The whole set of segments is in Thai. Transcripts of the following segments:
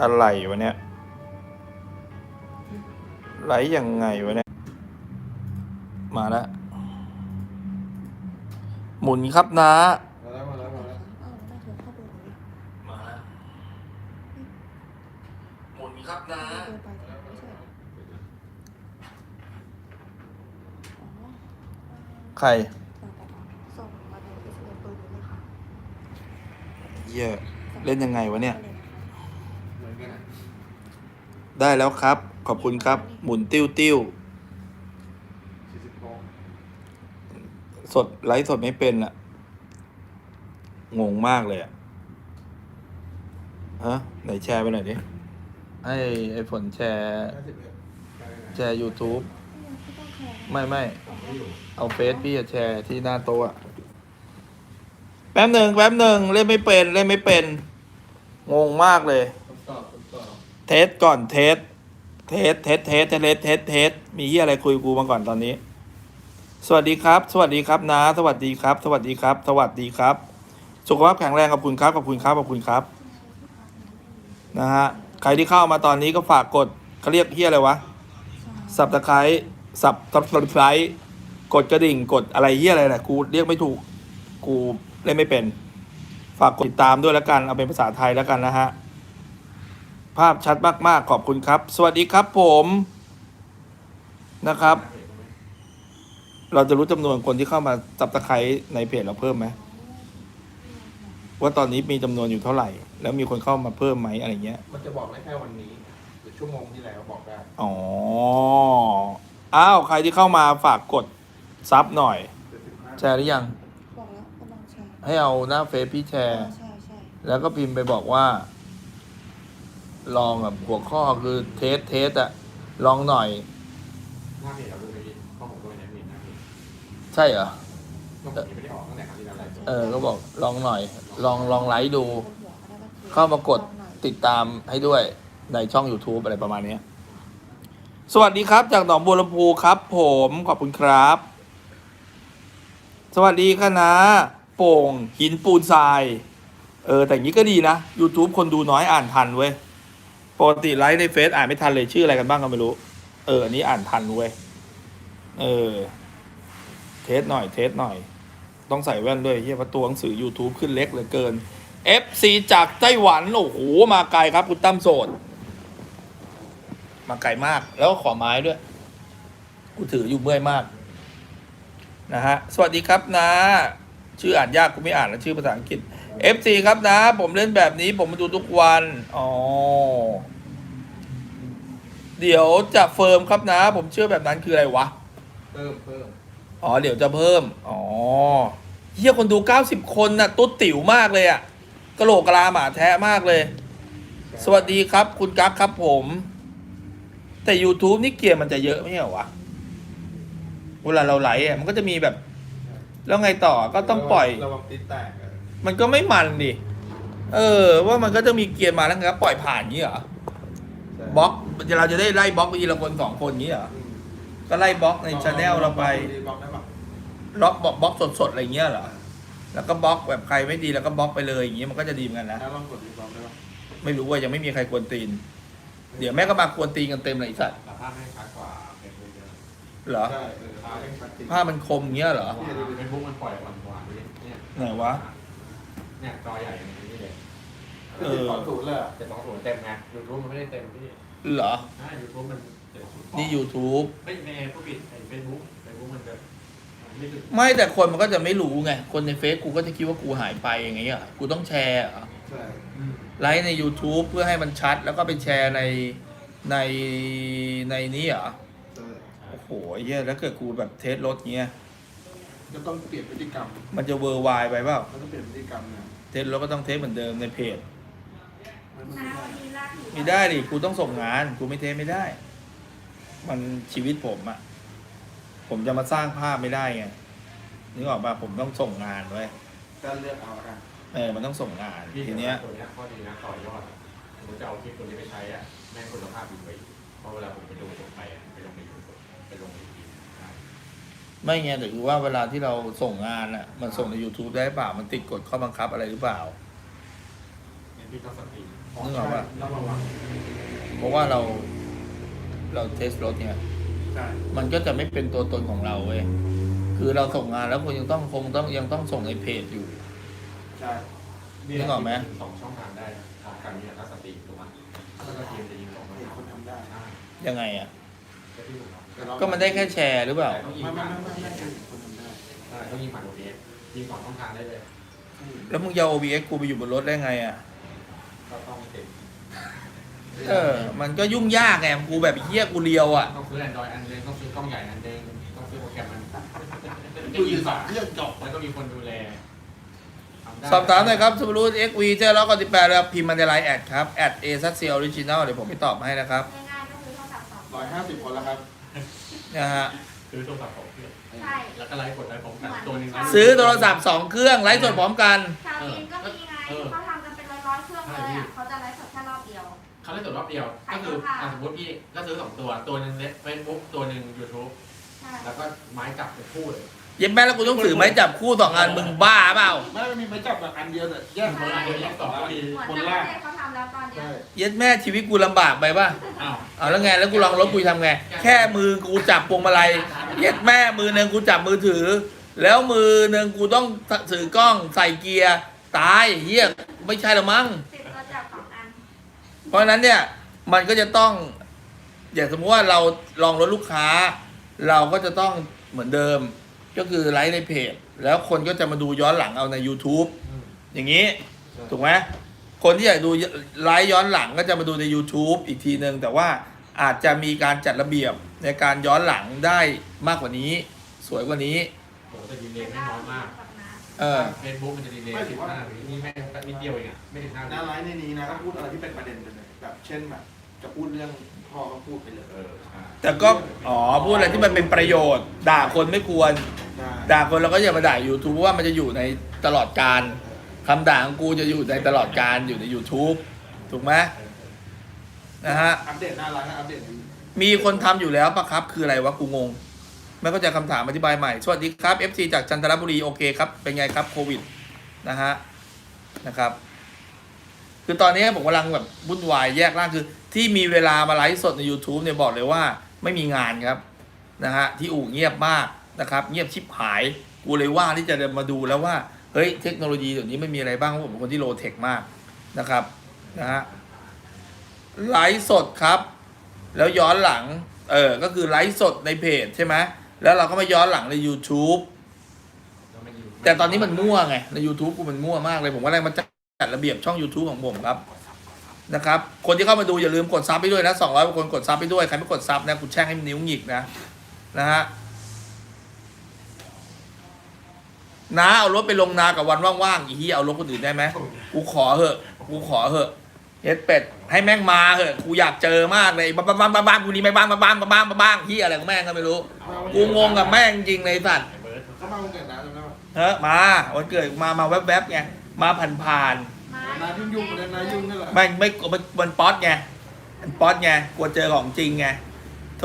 อะไรวะเนี่ย ไหลยังไงวะเนี่ย มาแล้ว หมุนครับนะ มาแล้วมาแล้วมาแล้วเออไม่เธอเข้าไปหนูดิมาแล้ว หมุนครับนะ เดินไปแต่ไม่ใช่เหรออ๋อใครต่อต่อต่อส่งมาในเอสเอ็มเบอร์นี้เลยค่ะเหี้ยเล่นยังไงวะเนี่ยอนกันอะ ได้แล้วครับ ขอบคุณครับ หมุนติ้วติ้วสี่สิบหกสดไลฟ์สดไม่เป็นอะงงมากเลยอะฮะ ไหนแชร์ไปหน่อยดิให้ไอฝนแชร์ห้าสิบเอ็ดได้ไหมแชร์ YouTube ไม่ต้องแคร์ไม่ไม่ไม่อยู่เอาเฟซพี่จะแชร์ที่หน้าโต๊ะอะแป๊บหนึ่งแป๊บหนึ่งเล่นไม่เป็น เล่นไม่เป็น งงมากเลย เทสก่อนเทสเทสเทสเทสเทสเทสเทสมีที่อะไรคุยกูมาก่อนตอนนี้ สวัสดีครับ สวัสดีครับนะสวัสดีครับ สวัสดีครับ สวัสดีครับ สุขภาพแข็งแรงขอบคุณครับขอบคุณครับขอบคุณครับนะฮะใครที่เข้ามาตอนนี้ก็ฝากกดเขาเรียกเฮียอะไรวะสับตะไคร้สับสับสไคร้กดกระดิ่งกดอะไรเฮียอะไรแหละกูเรียกไม่ถูกกูเล่นไม่เป็น ฝากกดติดตามด้วยแล้วกันเอาเป็นภาษาไทยแล้วกันนะฮะ ภาพชัดมาก ๆ ขอบคุณครับ สวัสดีครับผมนะครับ เราจะรู้จำนวนคนที่เข้ามาสับตะไคร้ในเพจเราเพิ่มไหมว่าตอนนี้มีจำนวนอยู่เท่าไหร่ แล้วมีคนเข้ามาเพิ่มไหมอะไรเงี้ย มันจะบอกได้แค่วันนี้หรือชั่วโมงที่แล้วบอกได้ อ๋อ อ้าว ใครที่เข้ามาฝากกดซับหน่อยเจ็ดสิบห้าแชร์หรือยัง บอกแล้วกำลังแชร์ให้เอาหน้าเฟซพี่แชร์ ใช่ใช่แล้วก็พิมพ์ไปบอกว่า ลองแบบหัวข้อคือเทสเทสอะลองหน่อย หน้าเพจเราดูไปดิข้อผมด้วยนะเพจหน้าเพจใช่เหรอ ก็ผมยังไม่ได้ออกตั้งแต่ครั้งที่แล้วเลยเออ ก็บอกลองหน่อย ลองลองไลค์ดูบนหัวก็ได้ก็คือเข้ามากดลองหน่อยติดตามให้ด้วยในช่อง YouTube อะไรประมาณเนี้ยสวัสดีครับจากหนองบัวลำพูครับ ผมขอบคุณครับ สวัสดีค่ะนะโป่งหินปูนทราย เออ แต่อย่างนี้ก็ดีนะ YouTube คนดูน้อยอ่านทันเว้ย ปกติไลฟ์ในเฟซอ่านไม่ทันเลยชื่ออะไรกันบ้างก็ไม่รู้ เอออันนี้อ่านทันเว้ยเออ เทสหน่อย เทสหน่อย ต้องใส่แว่นด้วยเฮียเพราะตัวหนังสือ YouTube ขึ้นเล็กเหลือเกิน FC จากไต้หวันโอ้โหมาไกลครับ คุณตั้มโสด มาไกลมากแล้วก็ขอไม้ด้วย กูถืออยู่เมื่อยมาก นะฮะ สวัสดีครับนะ ชื่ออ่านยากกูไม่อ่านแล้วชื่อภาษาอังกฤษ FC ครับนะ ผมเล่นแบบนี้ผมมาดูทุกวัน อ๋อ เดี๋ยวจะเฟิร์มครับนะ ผมเชื่อแบบนั้นคืออะไรวะ เพิ่มเพิ่มอ๋อ เดี๋ยวจะเพิ่ม อ๋อเฮียคนดู 90 คนน่ะ ตุ๊ดติ๋วมากเลยอะกะโหลกกะลาหมาแท้มากเลย สวัสดีครับ คุณกั๊กครับผม แต่ YouTube นี่เกียร์มันจะเยอะไม่ใช่เหรอวะ เวลาเราไลฟ์อะมันก็จะมีแบบ แล้วไงต่อก็ต้องปล่อย ระวังติดแตกอะ มันก็ไม่มันดิ เออ ว่ามันก็จะมีเกียร์มาแล้วก็ปล่อยผ่านอย่างนี้เหรอใช่บล็อกเราจะได้ไล่บล็อกไปทีละคนสองคนอย่างนี้เหรออืมก็ไล่บล็อกในชาแนลเราไป บล็อกได้ปะล็อกบล็อกบล็อกสดๆอะไรเงี้ยเหรอ แล้วก็บล็อกแบบใครไม่ดีแล้วก็บล็อกไปเลยอย่างงี้มันก็จะดีเหมือนกันนะถ้าลองกดรีบล็อกได้ปะไม่รู้ว่ายังไม่มีใครกวนตีน เดี๋ยวแม่ก็มากวนตีนกันเต็มเลยไอ้สัตว์แต่ภาพแม่งชัดกว่าเฟซบุ๊กเยอะเหรอ ใช่เออภาพแม่งชัดจริงผ้ามันคมเงี้ยเหรอ เนี่ยดูเฟซบุ๊กมันปล่อยหวานหวานๆดิเนี่ย ไหนวะ เนี่ยจอใหญ่อย่างนี้เลยเออจ็ดสองศูนย์เลยเจ็ดสองศูนย์เต็มไงยูทูบมันไม่ได้เต็มพี่เหรออ่ายูทูบมันเจ็ดศูนย์นี่ YouTube ไม่ในผู้ปิดในเฟซบุ๊กเฟซบุ๊กมันจะไม่ถึงไม่แต่คนมันก็จะไม่รู้ไง คนในเฟซกูก็จะคิดว่ากูหายไปอย่างเงี้ยกูต้องแชร์เหรอใช่ไลฟ์ใน YouTube เพื่อให้มันชัด แล้วก็ไปแชร์ในในในนี้เหรอ ใช่ โอ้โหไอ้เหี้ยแล้วเกิดกูแบบเทสรถเงี้ย ก็ต้องเปลี่ยนพฤติกรรมมันจะเวอร์ไวายไปเปล่ามันต้องเปลี่ยนพฤติกรรมเนี่ยเทสรถก็ต้องเทสเหมือนเดิมในเพจมันไม่ได้ไม่ได้ดิกูต้องส่งงานกูไม่เทสไม่ได้ มันชีวิตผมอะผมจะมาสร้างภาพไม่ได้ไงนึกออกป่ะผมต้องส่งงานไว้ยก็เลือกเอาละกันเออมันต้องส่งงานทีเนี้ย ตัวเนี้ยข้อดีนะต่อยอดอะผมจะเอาคลิปตัวนี้ไปใช้อะแม่งคุณภาพดีไปอีกเพราะเวลาผมไปดูผมไปอะ ไม่ไงแต่คือว่าเวลาที่เราส่งงานอะมันส่งใน YouTube ได้เปล่ามันติดกฎข้อบังคับอะไรหรือเปล่างั้นพี่ต้องสตรีมนึกออกปะ ต้องระวังเพราะว่าเราเราเทสรถเนี่ย ใช่มันก็จะไม่เป็นตัวตนของเราเว้ยคือเราส่งงานแล้วคุณยังต้องคงต้องยังต้องส่งในเพจอยู่ ใช่นึกออกไหม สองช่องทางได้นะทางการนี้ถ้าสตรีมถูกไหมถ้าสตรีมจะยิงสองช่องเห็นทางคนทำได้ใช่ยังไงอะ ก็ที่ถูกครับแต่เราก็มันได้แค่แชร์หรือเปล่าแต่ต้องยิงไม่ไม่ผ่านไม่ไม่ไม่เห็นคนทำได้ใช่ต้องยิงผ่านโอเสยิงสองช่องทางได้เลยแล้วมึงจะเอา OBX กูไปอยู่บนรถได้ไงอะ ก็ต้องเต็มเออ มันก็ยุ่งยากไง กูแบบเฮี้ยกูเลียวอะ ต้องซื้อแอนดรอยอันเดงต้องซื้อกล้องใหญ่อันเดงต้องซื้อโปรแกรมมันดูอีสานเรื่องจบแล้วก็มีคนดูแลทำได้สอบถามหน่อยครับสมรู้ XV เจอแล้วก็ติดแปดแล้วพิมพ์มาในไลน์แอดครับแอดเอซัสเซียออริจินัลเดี๋ยวผมไปตอบให้นะครับ รศัพท์สองร้อยห้าสิบคนแล้วครับ นะฮะซื้อโทรศัพท์ของเพื่อนใช่แล้วก็ไลฟ์กดไลฟ์พร้อมกันตัวหนึงนะซื้อโทรศัพท์สองเครื่องไลฟ์สดพร้อมกัน ชาวจีนก็มีไงเขาทำกันเป็นร้อยๆเครื่องเลยอะเขาจะไลฟ์สดแค่รอบเดียว เขาไลฟ์สดรอบเดียว ก็คืออะสมมติพี่ก็ซื้อสองตัว ตัวหนึ่งเฟซบุ๊กตัวหนึ่งยูทูบใช่ แล้วก็ไม้จับเป็นคู่เลยเย็บแม่แล้วกูต้องถือไม้จับคู่สองอันมึงบ้าเปล่าไม่ได้มีไม้จับแบบอันเดียวแต่แยกคนละอันเดียวแยกสองก็มีเหมือนต่างประเทศเขาทำแล้วตอนเนี้ยใช่ เย็ดแม่ชีวิตกูลำบากไปป่ะอ้าว เอาแล้วไงแล้วกูลองรถกูทำไง แค่มือกูจับพวงมาลัยเย็ดแม่มือหนึ่งกูจับมือถือ แล้วมือหนึ่งกูต้องถือกล้องใส่เกียร์ตายเฮียไม่ใช่ละมั้งสิบตัวจับสองอันเพราะฉะนั้นเนี่ยมันก็จะต้อง อย่างสมมติว่าเราลองรถลูกค้า เราก็จะต้องเหมือนเดิม ก็คือไลฟ์ในเพจ แล้วคนก็จะมาดูย้อนหลังเอาใน YouTube อย่างนี้ ถูกไหม คนที่อยากดูไลฟ์ย้อนหลังก็จะมาดูใน YouTube อีกทีหนึ่งแต่ว่าอาจจะมีการจัดระเบียบในการย้อนหลังได้มากกว่านี้ สวยกว่านี้โหแต่ดีเลย์ไม่น้อยมากเออเฟซบุ๊กมันจะดีเลย์สิบห้าวินี่แม่งนิดเดียวเองอะไม่ถึงห้าหวิน้าไลฟ์ในนี้นะก็พูดอะไรที่เป็นประเด็นไปเลยแบบเช่นแบบจะพูดเรื่องพ่อก็พูดไปเลยเออใช่แต่ก็อ๋อพูดอะไรที่มันเป็นประโยชน์ ด่าคนไม่ควร ได้ด่าคนเราก็อย่ามาด่า YouTube เพราะว่ามันจะอยู่ในตลอดการ คำด่าของกูจะอยู่ในตลอดการอยู่ใน YouTube ถูกไหมนะฮะ อัปเดตหน้าไลฟ์นะอัปเดตในมีคนทำอยู่แล้วปะครับคืออะไรวะกูงง ไม่เข้าใจคำถามอธิบายใหม่ สวัสดีครับ FC จากจันทบุรีโอเคครับ เป็นไงครับโควิด นะฮะนะครับ คือตอนนี้ผมกำลังแบบวุ่นวายแยกร่างคือ ที่มีเวลามาไลฟ์สดใน YouTube เนี่ยบอกเลยว่าไม่มีงานครับนะฮะที่อู่เงียบมากนะครับ เงียบชิบหาย กูเลยว่าที่จะมาดูแล้วว่า เฮ้ยเทคโนโลยีเดี๋ยวนี้ไม่มีอะไรบ้างพราะผมเป็นคนที่โลเทคมากนะครับนะฮะไลฟ์สดครับ แล้วย้อนหลังเออก็คือไลฟ์สดในเพจใช่ไหมแล้วเราก็มาย้อนหลังใน YouTube แล้วมันอยู่แต่ตอนนี้มันมั่วไง ใน YouTube กูมันมั่วมากเลย ผมก็เลยมาจัดระเบียบช่อง YouTube ของผมครับนะครับ คนที่เข้ามาดูอย่าลืมกดซับไปด้วยนะ200กว่าคนกดซับไปด้วย ใครไม่กดซับนะกูแช่งให้นิ้วหงิกนะนะฮะ น้าเอารถไปลงนากับวันว่างๆอีที่เอารถคนอื่นได้ไหมกูขอเหอะกูขอเหอะเฮ็ดเป็ดให้แม่งมาเหอะกูอยากเจอมากเลยบ้าบ้าบ้าบ้าบ้ากูนี่ไม่บ้างบ้าบ้างบ้าบ้างบ้าบ้างที่อะไรของแม่งก็ไม่รู้ กูงงกับแม่งจริงเลยสัตว์ไอ้เบิร์ดเขามาวันเกิดนะจำได้ปะเฮ้ยมาวันเกิดมามาแวบๆไงมาผ่านมานายุ่งยุ่งๆเลยนายุ่งนี่แหละๆไม่ไม่มันมันป๊อตไงมันป๊อตไงกลัวเจอของจริงไงโถ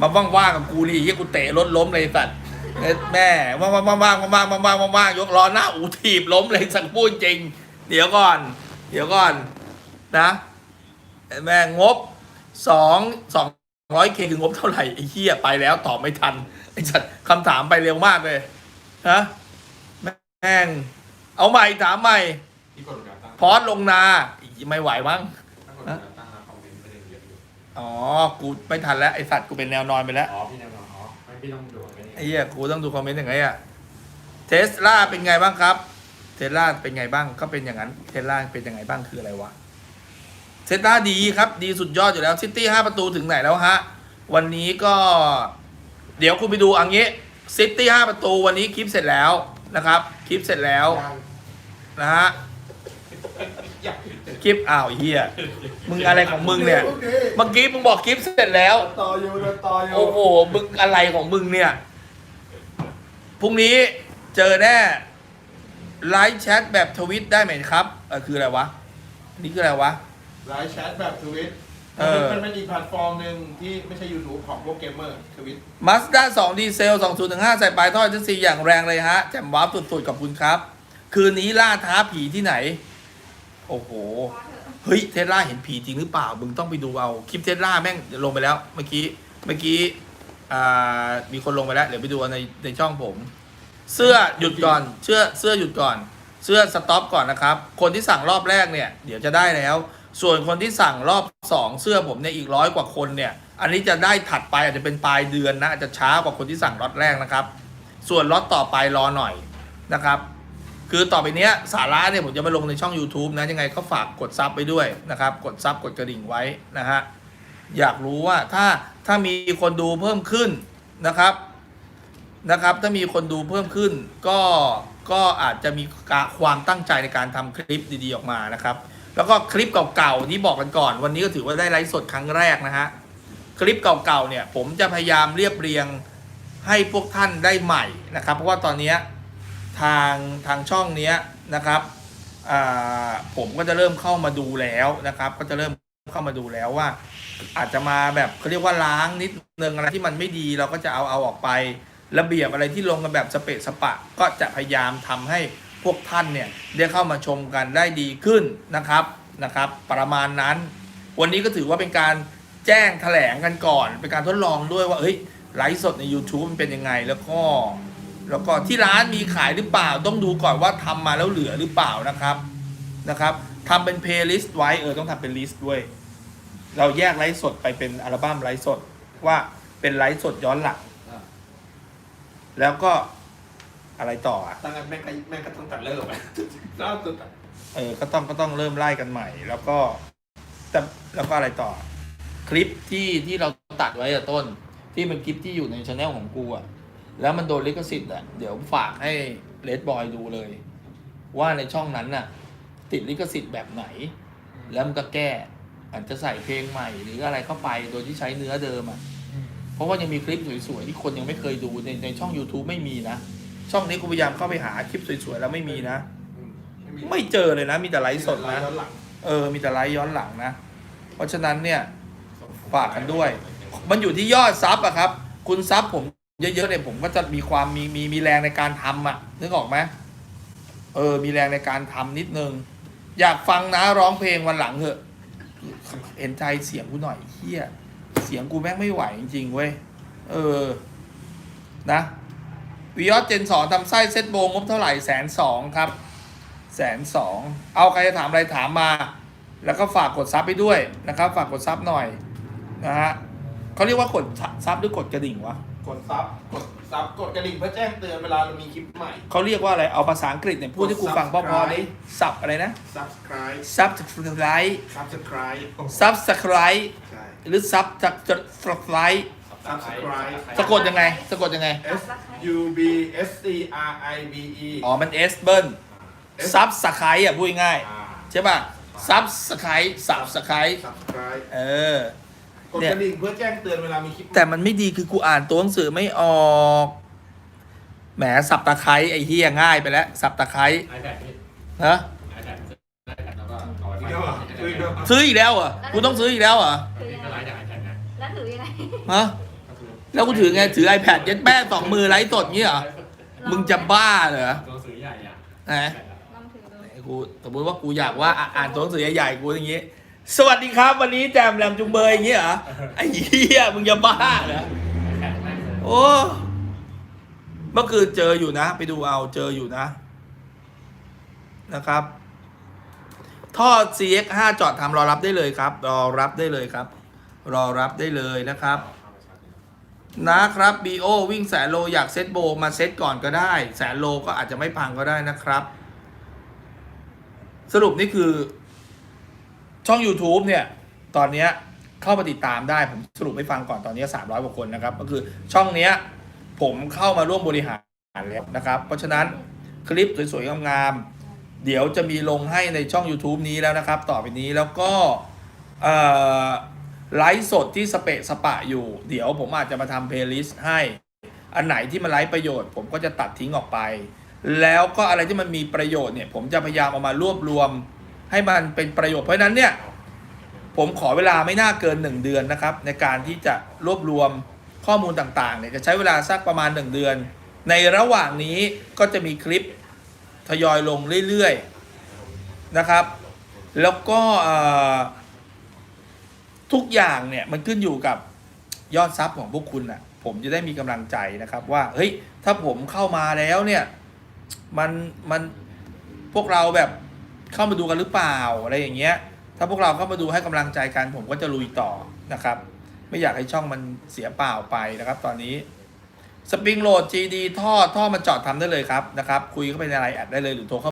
มาว่างๆกับกูนี่ยี่กูเตะรถล้มเลยสัตว์ เอ็ดแม่ว่างๆว่างๆว่างๆว่างๆว่างๆว่างๆยกล้อหน้าอูถีบล้มเลยสักพูดจริง เดี๋ยวก่อน เดี๋ยวก่อนนะแม่งบสองสองร้อยเคคืองบเท่าไหร่ไอ้เหี้ยไปแล้วตอบไม่ทันไอ้สัตว์คำถามไปเร็วมากเลยนะแม่งเอาใหม่ถามใหม่ที่กดการตั้งพอสลงนาอีไม่ไหวมั้งถ้ากดการตั้งนะคอมเมนต์ประเด็นเยอะอยู่อ๋อ กูไม่ทันแล้วไอสัตว์กูเป็นแนวนอนไปแล้ว อ๋อ พี่แนวอ๋อ ไม่พี่ต้องดู ไม่ไอ้เหี้ยกูต้องดูคอมเมนต์ยังไงอะเทสลาเป็นไงบ้างครับเทสลาเป็นไงบ้างก็เป็นอย่างนั้นเทสลาเป็นยังไงบ้างคืออะไรวะเทสลาดีครับ ดีสุดยอดอยู่แล้วซิตี้ห้าประตูถึงไหนแล้วฮะวันนี้ก็ เดี๋ยวคุณไปดูเอังนี้ซิตี้ห้าประตูวันนี้คลิปเสร็จแล้วนะครับ คลิปเสร็จแล้วยังนะฮะยังคลิปอ้าวไอ้เฮียมึงอะไรของมึงเนี่ยโอคเมื่อกี้มึงบอกคลิปเสร็จแล้ว ต่ออยู่ต่ออยู่โอ้โหมึงอะไรของมึงเนี่ย พรุ่งนี้เจอแน่ไลฟ์แชทแบบทวิตได้ไหมครับเออคืออะไรวะนี่คืออะไรวะ ไลฟ์แชทแบบทวิตเออ มันเป็นอีกแพลตฟอร์มหนึ่งที่ไม่ใช่ YouTube ของพวกเกมเมอร์ทวิตมาสด้า2ดีเซล2015ใส่ปลายท่อทัซีอย่างแรงเลยฮะ แจ่มว้าวสุดๆกับคุณครับ คืนนี้ล่าท้าผีที่ไหน โอ้โหพอเถอะเฮ้ย เทสลาเห็นผีจริงหรือเปล่า มึงต้องไปดูเอา คลิปเทสลาแม่งลงไปแล้ว เมื่อกี้ เมื่อกี้ อ่ามีคนลงไปแล้วเดี๋ยวไปดูในในช่องผม เสื้อหยุดก่อนเสื้อเสื้อหยุดก่อน เสื้อสต็อปก่อนนะครับ คนที่สั่งรอบแรกเนี่ย เดี๋ยวจะได้แล้ว ส่วนคนที่สั่งรอบสองเสื้อผมเนี่ยอีกร้อยกว่าคนเนี่ย อันนี้จะได้ถัดไปอาจจะเป็นปลายเดือนนะอาจจะช้ากว่าคนที่สั่งล็อตแรกนะครับ ส่วนล็อตต่อไปรอหน่อยนะครับ คือต่อไปเนี้ยสาระเนี่ยผมจะมาลงในช่อง YouTube นะยังไงก็ฝากกดซับไปด้วยนะครับ กดซับกดกระดิ่งไว้นะฮะอยากรู้ว่าถ้า ถ้ามีคนดูเพิ่มขึ้นนะครับนะครับ ถ้ามีคนดูเพิ่มขึ้น ก็ก็อาจจะมีกะความตั้งใจในการทำคลิปดีๆออกมานะครับ แล้วก็คลิปเก่าๆที่บอกกันก่อน วันนี้ก็ถือว่าได้ไลฟ์สดครั้งแรกนะฮะคลิปเก่าๆเนี่ยผมจะพยายามเรียบเรียงให้พวกท่านได้ใหม่นะครับ เพราะว่าตอนนี้ทางทางช่องเนี้ยนะครับผมก็จะเริ่มเข้ามาดูแล้วนะครับ ก็จะเริ่มเข้ามาดูแล้วว่า อาจจะมาแบบเขาเรียกว่าล้างนิดนึงอะไรที่มันไม่ดีเราก็จะเอาเอาออกไป ระเบียบอะไรที่ลงกันแบบสเปะสปะ ก็จะพยายามทำให้พวกท่านเนี่ยได้เข้ามาชมกันได้ดีขึ้นนะครับนะครับ ประมาณนั้น วันนี้ก็ถือว่าเป็นการแจ้งแถลงกันก่อน เป็นการทดลองด้วยว่าเฮ้ยไลฟ์สดใน YouTube มันเป็นยังไงแล้วก็แล้วก็ที่ร้านมีขายหรือเปล่าต้องดูก่อนว่าทำมาแล้วเหลือหรือเปล่านะครับนะครับทำเป็นเพลย์ลิสต์ไว้เออต้องทำเป็นลิสต์ด้วย เราแยกไลฟ์สดไปเป็นอัลบั้มไลฟ์สด ว่าเป็นไลฟ์สดย้อนหลัง อ่าแล้วก็อะไรต่ออะ ตั้งแต่แม่งก็แม่งก็ตั้งแต่เริ่มอะเริ่มตั้งแต่เออ ก็ต้องก็ต้องเริ่มไล่กันใหม่ แล้วก็แต่แล้วก็อะไรต่อ คลิปที่ที่เราตัดไว้อะต้น ที่เป็นคลิปที่อยู่ในช anel ของกูอะแล้วมันโดนลิขสิทธิ์อะเดี๋ยวฝากให้เลดบอยดูเลย ว่าในช่องนั้นน่ะ ติดลิขสิทธิ์แบบไหน แล้วมันก็แก้ อาจจะใส่เพลงใหม่หรืออะไรเข้าไปโดยที่ใช้เนื้อเดิมอะเพราะว่ายังมีคลิปสวยๆที่คนยังไม่เคยดูในในช่อง YouTube ไม่มีนะ ช่องนี้กูพยายามเข้าไปหาคลิปสวยๆแล้วไม่มีนะอืมไม่เจอเลยนะ มีแต่ไลฟ์สดนะย้อนหลังเออ มีแต่ไลฟ์ย้อนหลังนะ เพราะฉะนั้นเนี่ยฝากกันด้วย มันอยู่ที่ยอดซับอะครับ คุณซับผมเยอะๆเนี่ยผมก็จะมีความมีมีมีแรงในการทำอะนึกออกไหมเออ มีแรงในการทำนิดนึง อยากฟังนะร้องเพลงวันหลังเถอะ เห็นใจเสียงกูหน่อยเฮียเสียงกูแม่งไม่ไหวจริงๆเว้ย เออ นะวิออสเจนสองทำไส้เซตโบงบเท่าไหร่แสนสองครับแสนสองเอาใครจะถามอะไรถามมา แล้วก็ฝากกดซับไปด้วยนะครับ ฝากกดซับหน่อยนะฮะเขาเรียกว่ากดซับหรือกดกระดิ่งวะ กดซับกด ซับกดกระดิ่งเพื่อแจ้งเตือนเวลาเรามีคลิปใหม่ เขาเรียกว่าอะไร เอาภาษาอังกฤษเนี่ยพูดให้กูฟังพอๆดิสับอะไรนะ subscribe subscribe subscribe subscribe ใช่ หรือ subscribe subscribe สะกดยังไง สะกดยังไง S U B S C R I B E อ๋อ มัน S เบิ้ล subscribe อะพูดง่าย อ่าๆใช่ป่ะ subscribe subscribe subscribe เออ กดกระดิ่งเพื่อแจ้งเตือนเวลามีคลิปใหม่แต่มันไม่ดีคือกูอ่านตัวหนังสือไม่ออกแหมสับตะไคร้ไอ้เฮียง่ายไปแล้วสับตะไคร้ไอแพดนี่ฮะไอแพดไอแพดแล้วก็เอาไว้อีกแล้วเหรอคืออีกแล้วเหรอซื้ออีกแล้วเหรอกูต้องซื้ออีกแล้วเหรอถือนี่ยังก็ไงไลฟ์จากไอแพดนะแล้วถือยังไงฮะก็คือแล้วกูถือไงถือ iPad ยัดแป้สองมือไร้สดงี้เหรอมึงจะบ้าเหรอตัวซื้อใหญ่อะไหนลองถือดูไอ้กูสมมติว่ากูอยากว่าอะอ่านตัวหนังสือใหญ่ๆกูอย่างงี้ สวัสดีครับ วันนี้แจมแรมจุงเบยอย่างงี้เหรอไอ้เหี้ยมึงจะบ้าเหรอโอ้เมื่อคืนเจออยู่นะ ไปดูเอาเจออยู่นะ นะครับ ท่อ CX 5 จอดทำรอรับได้เลยครับ รอรับได้เลยครับ รอรับได้เลยนะครับ นะครับ BO วิ่งแสนโลอยากเซตโบมาเซตก่อนก็ได้ แสนโลก็อาจจะไม่พังก็ได้นะครับ สรุปนี่คือ ช่อง YouTube เนี่ย ตอนเนี้ยเข้ามาติดตามได้ ผมสรุปให้ฟังก่อนตอนนี้ 300กว่าคนนะครับ ก็คือช่องเนี้ยผมเข้ามาร่วมบริหารแล้วนะครับ เพราะฉะนั้นคลิปสวยๆงามๆเดี๋ยวจะมีลงให้ในช่อง YouTube นี้แล้วนะครับ ต่อไปนี้แล้วก็ไลฟ์สดที่สเปะสปะอยู่ เดี๋ยวผมอาจจะมาทำเพลย์ลิสต์ให้ อันไหนที่มันไร้ประโยชน์ ผมก็จะตัดทิ้งออกไป แล้วก็อะไรที่มันมีประโยชน์เนี่ย ผมจะพยายามเอามารวบรวม ให้มันเป็นประโยชน์เพราะนั้นเนี่ยผมขอเวลาไม่น่าเกิน 1 เดือนนะครับ ในการที่จะรวบรวมข้อมูลต่างๆเนี่ยจะใช้เวลาสักประมาณ 1 เดือน ในระหว่างนี้ก็จะมีคลิปทยอยลงเรื่อยๆนะครับ แล้วก็ทุกอย่างเนี่ยมันขึ้นอยู่กับยอดซับของพวกคุณอะผมจะได้มีกำลังใจนะครับว่าเฮ้ยถ้าผมเข้ามาแล้วเนี่ยมันมันพวกเราแบบ เข้ามาดูกันหรือเปล่าอะไรอย่างเงี้ย ถ้าพวกเราเข้ามาดูให้กำลังใจกันผมก็จะลุยต่อนะครับ ไม่อยากให้ช่องมันเสียเปล่าไปนะครับ ตอนนี้สปริงโหลด GD ท่อท่อมันจอดทำได้เลยครับนะครับ คุยเข้าไปในไลน์แอดได้เลยหรือโทรเข้า